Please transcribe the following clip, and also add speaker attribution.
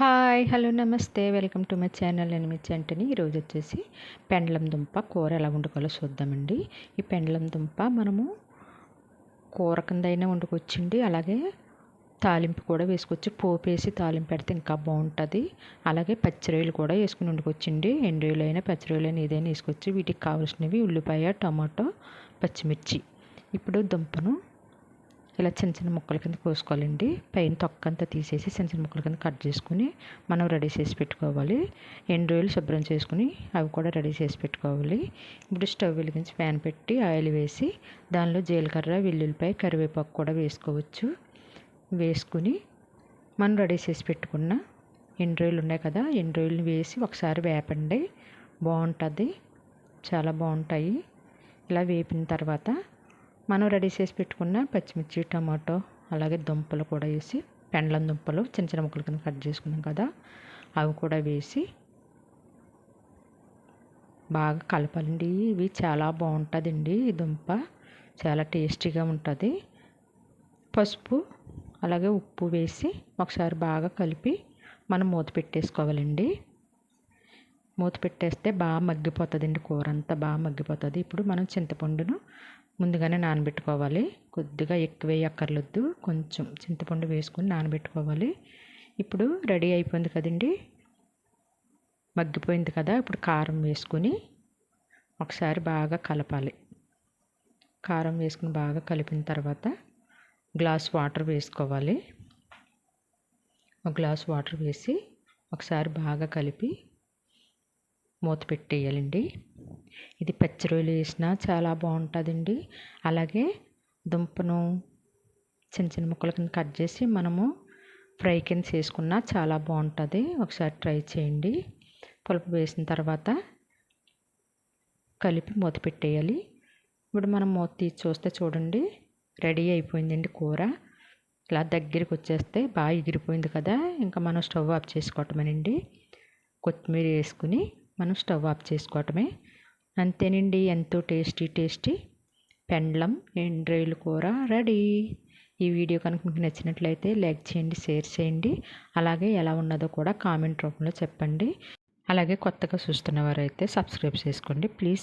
Speaker 1: Hi hello namaste. Welcome to my channel. నేను మీ చెంటని. ఈరోజు వచ్చేసి పెండలం దుంప కూర ఎలా వండుకోవాలో చూద్దామండి. ఈ పెండలం దుంప మనము కూర కింద అయినా వండుకొచ్చండి అలాగే తాలింపు కూడా వేసుకోవచ్చు. పోపు వేసి తాలింపు పెడితే ఇంకా బాగుంటుంది. అలాగే పచ్చిరొయ్యలు కూడా వేసుకుని వండుకొచ్చండి ఎండ్రొయ్యలు అయినా పచ్చిరొయ్యలు అయినా ఏదైనా వేసుకోవచ్చు. వీటికి కావాల్సినవి ఉల్లిపాయ టమాటో పచ్చిమిర్చి. ఇప్పుడు దుంపను ఇలా చిన్న చిన్న ముక్కల కింద కోసుకోవాలండి. పైన తొక్క అంతా తీసేసి చిన్న చిన్న ముక్కల కింద కట్ చేసుకుని మనం రెడీ చేసి పెట్టుకోవాలి. ఎండు ఆయిల్ శుభ్రం చేసుకుని అవి కూడా రెడీ చేసి పెట్టుకోవాలి. ఇప్పుడు స్టవ్ వెలిగించి ప్యాన్ పెట్టి ఆయిల్ వేసి దానిలో జీలకర్ర వెల్లుల్లిపాయ కరివేపాకు కూడా వేసుకోవచ్చు. వేసుకుని మనం రెడీ చేసి పెట్టుకున్న ఎండు ఉన్నాయి కదా ఎండు వేసి ఒకసారి వేపండి. బాగుంటుంది. చాలా బాగుంటాయి. ఇలా వేపిన తర్వాత మనం రెడీ చేసి పెట్టుకున్న పచ్చిమిర్చి టమాటో అలాగే దుంపలు కూడా వేసి పెండ్లం దుంపలు చిన్న చిన్న ముక్కలు కింద కట్ చేసుకున్నాం కదా అవి కూడా వేసి బాగా కలపాలండి. ఇవి చాలా బాగుంటుందండి ఈ దుంప. చాలా టేస్టీగా ఉంటుంది. పసుపు అలాగే ఉప్పు వేసి ఒకసారి బాగా కలిపి మనం మూత పెట్టేసుకోవాలండి. మూత పెట్టేస్తే బాగా మగ్గిపోతుందండి కూర అంతా బాగా మగ్గిపోతుంది. ఇప్పుడు మనం చింతపండును ముందుగానే నానబెట్టుకోవాలి. కొద్దిగా ఎక్కువ వేయక్కర్లొద్దు కొంచెం చింతపండు వేసుకొని నానబెట్టుకోవాలి. ఇప్పుడు రెడీ అయిపోయింది కదండి? మగ్గిపోయింది కదా? ఇప్పుడు కారం వేసుకొని ఒకసారి బాగా కలపాలి. కారం వేసుకుని బాగా కలిపిన తర్వాత గ్లాస్ వాటర్ వేసుకోవాలి. ఒక గ్లాస్ వాటర్ వేసి ఒకసారి బాగా కలిపి మూత పెట్టేయాలండి. ఇది పచ్చి రొయ్యలు వేసినా చాలా బాగుంటుందండి. అలాగే దుంపను చిన్న చిన్న ముక్కల కింద కట్ చేసి మనము ఫ్రై కింద చేసుకున్నా చాలా బాగుంటుంది. ఒకసారి ట్రై చేయండి. పులుపు వేసిన తర్వాత కలిపి మూత పెట్టేయాలి. ఇప్పుడు మనం మూత తీసి చూస్తే చూడండి రెడీ అయిపోయిందండి కూర. ఇలా దగ్గరికి వచ్చేస్తే బాగా ఎగిరిపోయింది కదా. ఇంకా మనం స్టవ్ ఆఫ్ చేసుకోవటమేనండి. కొత్తిమీర వేసుకుని మనం స్టవ్ ఆఫ్ చేసుకోవటమే. అంతేనండి ఎంతో టేస్టీ టేస్టీ పెండ్లం ఎండ్రైలు కూర రెడీ. ఈ వీడియో కనుక మీకు నచ్చినట్లయితే లైక్ చేయండి షేర్ చేయండి. అలాగే ఎలా ఉన్నదో కూడా కామెంట్ రూపంలో చెప్పండి. అలాగే కొత్తగా చూస్తున్న వారైతే సబ్స్క్రైబ్ చేసుకోండి. ప్లీజ్